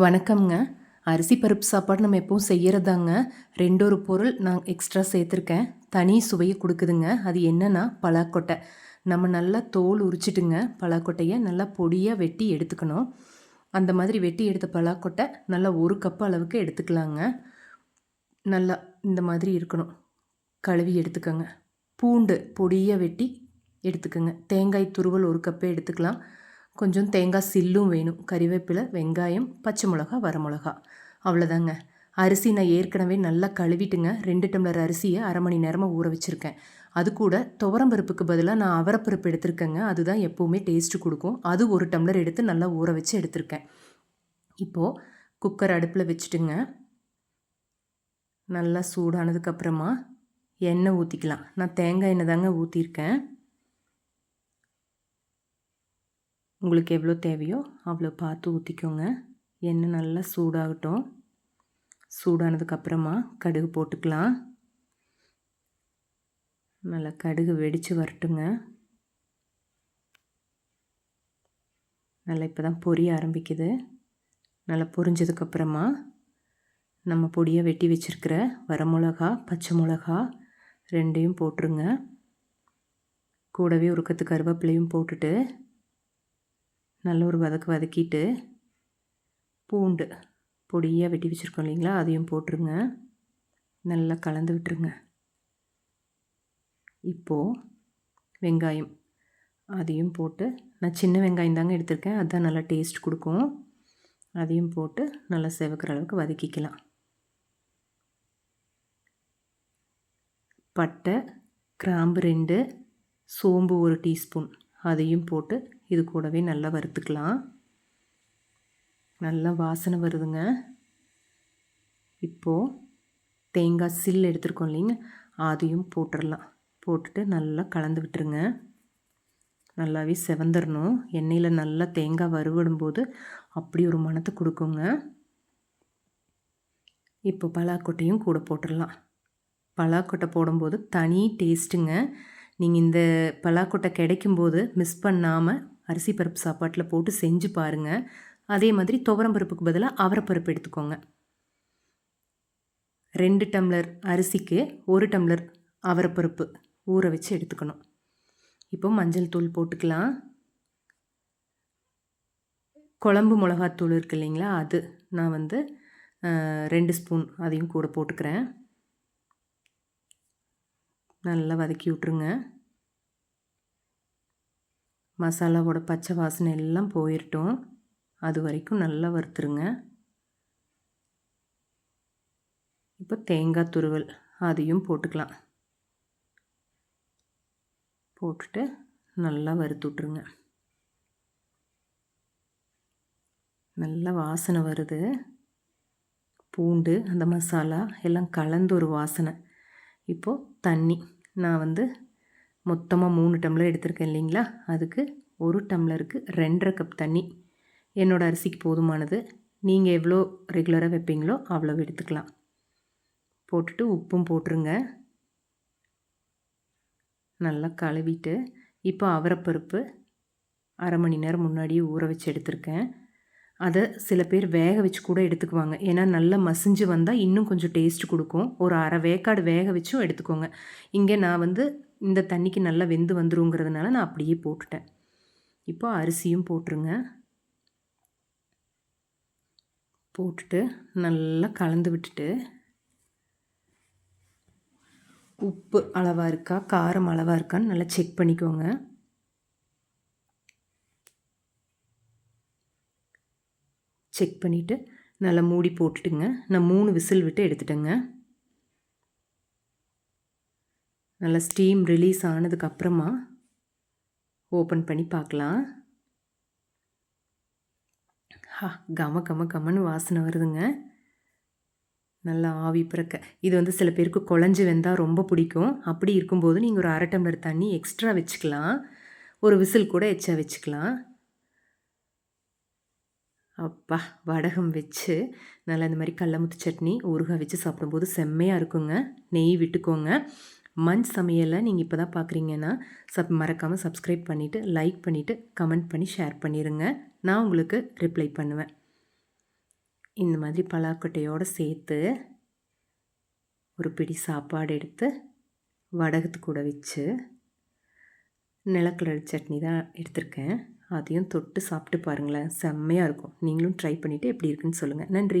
வணக்கம்ங்க. அரிசி பருப்பு சாப்பாடு நம்ம எப்பவும் செய்கிறதாங்க ரெண்டொரு பொருள் நான் எக்ஸ்ட்ரா சேர்த்துருக்கேன். தனி சுவையை கொடுக்குதுங்க. அது என்னென்னா பலாக்கொட்டை. நம்ம நல்லா தோல் உரிச்சிட்டுங்க. பலாக்கொட்டையை நல்லா பொடியாக வெட்டி எடுத்துக்கணும். அந்த மாதிரி வெட்டி எடுத்த பலாக்கொட்டை நல்லா ஒரு கப் அளவுக்கு எடுத்துக்கலாங்க. நல்லா இந்த மாதிரி இருக்கணும். கழுவி எடுத்துக்கோங்க. பூண்டு பொடியாக வெட்டி எடுத்துக்கோங்க. தேங்காய் துருவல் ஒரு கப்பே எடுத்துக்கலாம். கொஞ்சம் தேங்காய் சில்லும் வேணும். கறிவேப்பிலை வெங்காயம் பச்சை மிளகா வரமிளகா. அவ்வளோதாங்க அரிசி நான் ஏற்கனவே நல்லா கழுவிட்டுங்க. ரெண்டு டம்ளர் அரிசியை அரை மணி நேரமாக ஊற வச்சுருக்கேன். அது கூட துவரம்பருப்புக்கு பதிலாக நான் அவரப்பருப்பு எடுத்திருக்கேங்க. அதுதான் எப்போவுமே டேஸ்ட்டு கொடுக்கும். அது ஒரு டம்ளர் எடுத்து நல்லா ஊற வச்சு எடுத்திருக்கேன். இப்போது குக்கர் அடுப்பில் வச்சுட்டுங்க. நல்லா சூடானதுக்கப்புறமா எண்ணெய் ஊற்றிக்கலாம் நான் தேங்காய் எண்ணெய் தாங்க ஊற்றிருக்கேன் உங்களுக்கு எவ்வளோ தேவையோ அவ்வளோ பார்த்து ஊற்றிக்கோங்க. எண்ணெய் நல்லா சூடாகட்டும். சூடானதுக்கப்புறமா கடுகு போட்டுக்கலாம். நல்லா கடுகு வெடித்து வரட்டுங்க. நல்லா இப்போ தான் பொரிய ஆரம்பிக்குது. நல்லா பொரிஞ்சதுக்கப்புறமா நம்ம பொடியை வெட்டி வச்சுருக்கிற வரமிளகா பச்சை மிளகா ரெண்டையும் போட்டுருங்க. கூடவே உருக்கத்து கருவேப்பிலையும் போட்டுட்டு நல்ல ஒரு வதக்கு வதக்கிட்டு பூண்டு பொடியாக வெட்டி வச்சுருக்கோம் இல்லைங்களா? அதையும் போட்டுருங்க. நல்லா கலந்து விட்டுருங்க. இப்போது வெங்காயம் அதையும் போட்டு நான் சின்ன வெங்காயம் தாங்க எடுத்திருக்கேன். அதுதான் நல்லா டேஸ்ட் கொடுக்கும். அதையும் போட்டு நல்லா செவக்கிற அளவுக்கு வதக்கிக்கலாம். பட்டை கிராம்பு ரெண்டு சோம்பு ஒரு டீஸ்பூன். அதையும் போட்டு இது கூடவே நல்லா வறுத்துக்கலாம். நல்லா வாசனை வருதுங்க. இப்போது தேங்காய் சில் எடுத்துருக்கோம் இல்லைங்க. அதையும் போட்டுடலாம். போட்டுட்டு நல்லா கலந்து விட்டுருங்க. நல்லாவே செவந்துடணும் எண்ணெயில் நல்லா தேங்காய் வறுவிடும்போது அப்படி ஒரு மணத்தை கொடுக்குங்க. இப்போ பலாக்கொட்டையும் கூட போட்டுடலாம். பலாக்கொட்டை போடும்போது தனி டேஸ்ட்டுங்க. நீங்கள் இந்த பலாக்கொட்டை கிடைக்கும்போது மிஸ் பண்ணாமல் அரிசி பருப்பு சாப்பாட்டில் போட்டு செஞ்சு பாருங்கள் அதே மாதிரி துவரம் பருப்புக்கு பதிலாக அவரைப்பருப்பு எடுத்துக்கோங்க. ரெண்டு டம்ளர் அரிசிக்கு ஒரு டம்ளர் அவரைப்பருப்பு ஊற வச்சு எடுத்துக்கணும். இப்போ மஞ்சள் தூள் போட்டுக்கலாம். குழம்பு மிளகாத்தூள் இருக்கு இல்லைங்களா? அது நான் வந்து ரெண்டு ஸ்பூன் அதையும் கூட போட்டுக்கிறேன். நல்லா வதக்கி விட்ருங்க மசாலாவோட பச்சை வாசனை எல்லாம் போயிட்டோம் அது வரைக்கும் நல்லா வறுத்துருங்க. இப்போ தேங்காய் துருவல் அதையும் போட்டுக்கலாம். போட்டுட்டு நல்லா வறுத்து விட்ருங்க நல்லா வாசனை வருது. பூண்டு அந்த மசாலா எல்லாம் கலந்து ஒரு வாசனை. இப்போது தண்ணி. நான் வந்து மொத்தமாக மூணு டம்ளர் எடுத்திருக்கேன் இல்லைங்களா? அதுக்கு ஒரு டம்ளருக்கு ரெண்டரை கப் தண்ணி. என்னோடய அரிசிக்கு போதுமானது. நீங்கள் எவ்வளோ ரெகுலராக வைப்பீங்களோ அவ்வளோ எடுத்துக்கலாம். போட்டுட்டு உப்பும் போட்டுருங்க. நல்லா கழுவிட்டு இப்போ அவரைப்பருப்பு அரை மணி நேரம் முன்னாடியே ஊற வச்சு எடுத்திருக்கேன். அதை சில பேர் வேக வச்சு கூட எடுத்துக்குவாங்க. ஏன்னா நல்லா மசிஞ்சு வந்தால் இன்னும் கொஞ்சம் டேஸ்ட் கொடுக்கும். ஒரு அரை வேக்காடு வேக வச்சும் எடுத்துக்கோங்க. இங்கே நான் வந்து இந்த தண்ணிக்கு நல்லா வெந்து வந்துருங்கிறதுனால நான் அப்படியே போட்டுட்டேன். இப்போ அரிசியும் போட்டுருங்க. போட்டுட்டு நல்லா கலந்து விட்டுட்டு உப்பு அளவாக இருக்கா காரம் அளவாக இருக்கான்னு நல்லா செக் பண்ணிக்கோங்க. செக் பண்ணிவிட்டு நல்லா மூடி போட்டுட்டுங்க. நான் மூணு விசில் விட்டு எடுத்துட்டேங்க. நல்லா ஸ்டீம் ரிலீஸ் ஆனதுக்கப்புறமா ஓப்பன் பண்ணி பார்க்கலாம். ஹா கம கம கமன்னு வாசனை வருதுங்க. நல்லா ஆவி பிறக்க. இது வந்து சில பேருக்கு குழஞ்சி வெந்தால் ரொம்ப பிடிக்கும். அப்படி இருக்கும்போது நீங்கள் ஒரு அரை டம்ளர் தண்ணி எக்ஸ்ட்ரா வச்சுக்கலாம். ஒரு விசில் கூட எச்சா வச்சுக்கலாம். அப்பா வடகம் வச்சு நல்லா இந்த மாதிரி கடலமுத்து சட்னி ஊறுகாய் வச்சு சாப்பிடும்போது செம்மையாக இருக்குங்க. நெய் விட்டுக்கோங்க. மண் சமையலை நீங்கள் இப்போ தான் பார்க்குறீங்கன்னா சப் மறக்காமல் சப்ஸ்கிரைப் பண்ணிவிட்டு லைக் பண்ணிவிட்டு கமெண்ட் பண்ணி ஷேர் பண்ணிடுங்க நான் உங்களுக்கு ரிப்ளை பண்ணுவேன். இந்த மாதிரி பலாக்கொட்டையோடு சேர்த்து ஒரு பிடி சாப்பாடு எடுத்து வடகத்து கூட வச்சு நிலக்கலர் சட்னி தான் எடுத்திருக்கேன். அதையும் தொட்டு சாப்பிட்டு பாருங்களேன். செம்மையாக இருக்கும். நீங்களும் ட்ரை பண்ணிவிட்டு எப்படி இருக்குன்னு சொல்லுங்கள் நன்றி.